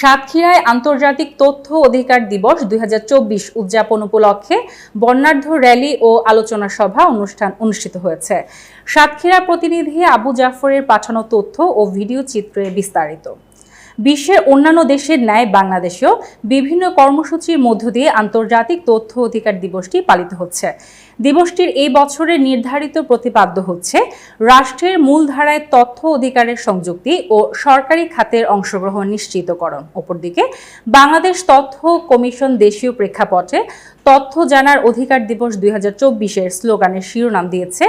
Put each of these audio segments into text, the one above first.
সাতক্ষীরায় আন্তর্জাতিক তথ্য অধিকার দিবস দুই হাজার চব্বিশ উদযাপন উপলক্ষে বর্ণাঢ্য র্যালি ও আলোচনা সভা অনুষ্ঠান অনুষ্ঠিত হয়েছে। সাতক্ষীরা প্রতিনিধি আবু জাফরের পাঠানো তথ্য ও ভিডিও চিত্রে বিস্তারিত। বিশ্বের অন্যান্য দেশের ন্যায় বাংলাদেশেও বিভিন্ন কর্মসূচির মধ্য দিয়ে আন্তর্জাতিক তথ্য অধিকার দিবসটি পালিত হচ্ছে। দিবসটির এই বছরের নির্ধারিত প্রতিপাদ্য হচ্ছে, রাষ্ট্রের মূলধারায় তথ্য অধিকারের সংযুক্তি ও সরকারি খাতের অংশগ্রহণ নিশ্চিতকরণ। অপরদিকে, বাংলাদেশ তথ্য কমিশন দেশীয় প্রেক্ষাপটে তথ্য জানার অধিকার দিবস দুই হাজার স্লোগানের শিরোনাম দিয়েছে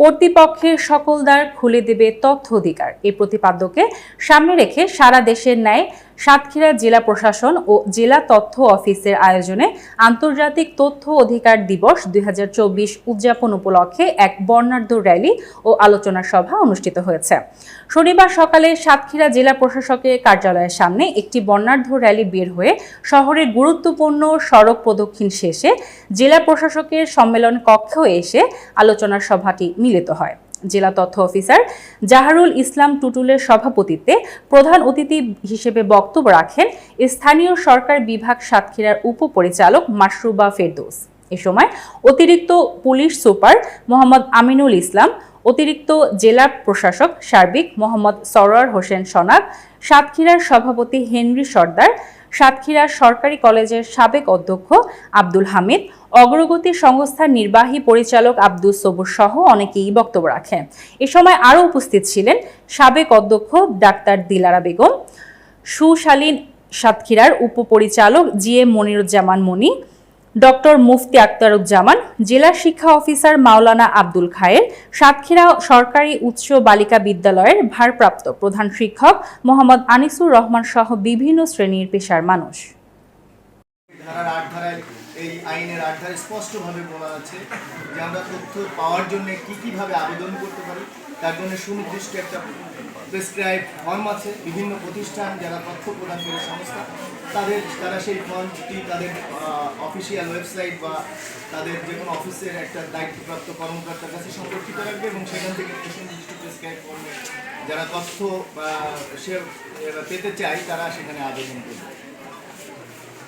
কর্তৃপক্ষের সকল দ্বার খুলে দেবে তথ্য অধিকার এই প্রতিপাদ্যকে সামনে রেখে সারা দেশের ন্যায় সাতক্ষীরা জেলা প্রশাসন ও জেলা তথ্য অফিসের আয়োজনে আন্তর্জাতিক তথ্য অধিকার দিবস দুই হাজার চব্বিশ উদযাপন উপলক্ষে এক বর্ণাঢ্য র্যালি ও আলোচনা সভা অনুষ্ঠিত হয়েছে। শনিবার সকালে সাতক্ষীরা জেলা প্রশাসকের কার্যালয়ের সামনে একটি বর্ণাঢ্য র্যালি বের হয়ে শহরের গুরুত্বপূর্ণ সড়ক প্রদক্ষিণ শেষে জেলা প্রশাসকের সম্মেলন কক্ষে এসে আলোচনা সভাটি মিলিত হয়। জেলা তথ্য অফিসার জাহারুল ইসলাম টুটুলের সভাপতিত্বে প্রধান অতিথি হিসেবে বক্তব্য রাখেন স্থানীয় সরকার বিভাগ সাতক্ষীরার উপপরিচালক মাশরুবা ফেরদৌস। এ সময় অতিরিক্ত পুলিশ সুপার মোহাম্মদ আমিনুল ইসলাম, অতিরিক্ত জেলা প্রশাসক সার্বিক মোহাম্মদ সরোয়ার হোসেন সনাক সাতক্ষীরার সভাপতি হেনরি সর্দার সাতক্ষীরা সরকারি কলেজের সাবেক অধ্যক্ষ আব্দুল হামিদ, অগ্রগতি সংস্থার নির্বাহী পরিচালক আব্দুল সবুর সহ অনেকেই বক্তব্য রাখেন। এ সময় আরও উপস্থিত ছিলেন সাবেক অধ্যক্ষ ডাক্তার দিলারা বেগম, সুশালীন সাতক্ষীরার উপপরিচালক G M Moniruzzaman Moni doctor Mufti Aktaruzzaman, জেলা শিক্ষা অফিসার মাওলানা আব্দুল খায়ের, সাতক্ষীরা সরকারি উচ্চ বালিকা বিদ্যালয়ের ভারপ্রাপ্ত প্রধান শিক্ষক মোহাম্মদ আনিসুর রহমান সহ বিভিন্ন শ্রেণির পেশার মানুষ। এই আইনের ধারায় স্পষ্টভাবে বলা আছে যে আমরা তথ্য পাওয়ার জন্য কি কীভাবে আবেদন করতে পারি। তার জন্য সুনির্দিষ্ট একটা প্রেসক্রাইব ফর্ম আছে। বিভিন্ন প্রতিষ্ঠান যারা তথ্য প্রদান করে সংস্থা, তাদের, তারা সেই ফর্মটি তাদের অফিসিয়াল ওয়েবসাইট বা তাদের যে কোনো অফিসের একটা দায়িত্বপ্রাপ্ত কর্মকর্তার কাছে সংরক্ষিত রাখবে এবং সেখান থেকে সুনির্দিষ্ট প্রেসক্রাইব ফর্মে যারা তথ্য সে পেতে চায়, তারা সেখানে আবেদন করবে।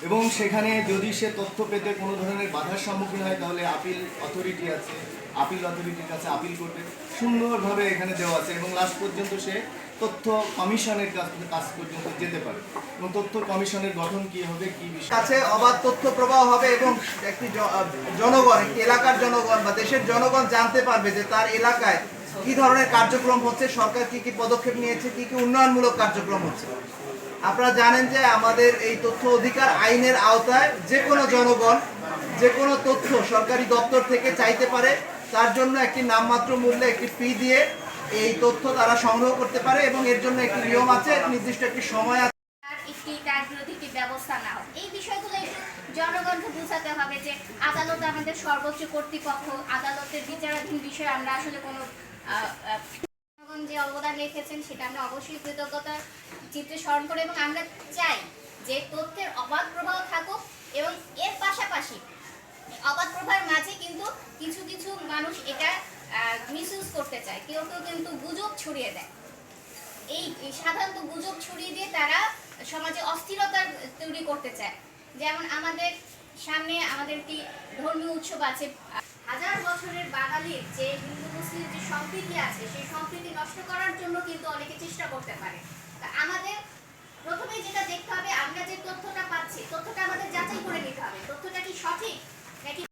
এবং সেখানে যদি সে তথ্য পেতে কোনো ধরনের বাধার সম্মুখীন হয়, তাহলে আপিল অথরিটি আছে, আপিল অথরিটির কাছে আপিল করবে। সুন্দরভাবে এখানে দেওয়া আছে এবং লাস্ট পর্যন্ত সে তথ্য কমিশনের কাছ পর্যন্ত যেতে পারে। এবং তথ্য কমিশনের গঠন কি হবে, কি বিষয়? কাছে অবাধ তথ্য প্রবাহ হবে এবং একটি জনগণ, একটি এলাকার জনগণ বা দেশের জনগণ জানতে পারবে যে তার এলাকায় কি ধরনের কার্যক্রম হচ্ছে, সরকার কি কি পদক্ষেপ নিয়েছে, কি কি উন্নয়নমূলক কার্যক্রম হচ্ছে। আপনারা জানেন যে আমাদের এই তথ্য অধিকার আইনের আওতায় যে কোনো জনগণ, যে কোনো তথ্য সরকারি দপ্তর থেকে চাইতে পারে, তার জন্য একটি নামমাত্র মূল্যে একটি ফি দিয়ে এই তথ্য তারা সংগ্রহ করতে পারে এবং এর জন্য একটি নিয়ম আছে নির্দিষ্ট একটি সময় আছে। ব্যবস্থা এই জনগণকে বোঝাতে হবে যে আদালত আমাদের সর্বোচ্চ কর্তৃপক্ষ, আদালতের বিচারাধীন বিষয়ে আমরা আসলে কোনো যে অবদান রেখেছেন সেটা আমরা অবশ্যই কৃতজ্ঞতা চিত্রে স্মরণ করে এবং আমরা চাই যে তথ্যের অবাধ প্রবাহ থাকুক এবং এর পাশাপাশি অবাধ প্রবাহের মাঝে কিন্তু কিছু কিছু মানুষ এটা মিসইউজ করতে চায়। কেউ কেউ কিন্তু গুজব ছড়িয়ে দেয়। এই সাধারণত গুজব ছড়িয়ে দিয়ে তারা সমাজে অস্থিরতা তৈরি করতে চায়। যেমন আমাদের সামনে আমাদের একটি ধর্মীয় উৎসব আছে হাজার বছরের বাঙালির যে হিন্দু মুসলিম যে সম্প্রীতি আছে, সেই সম্প্রীতি নষ্ট করার জন্য কিন্তু অনেকে চেষ্টা করতে পারে।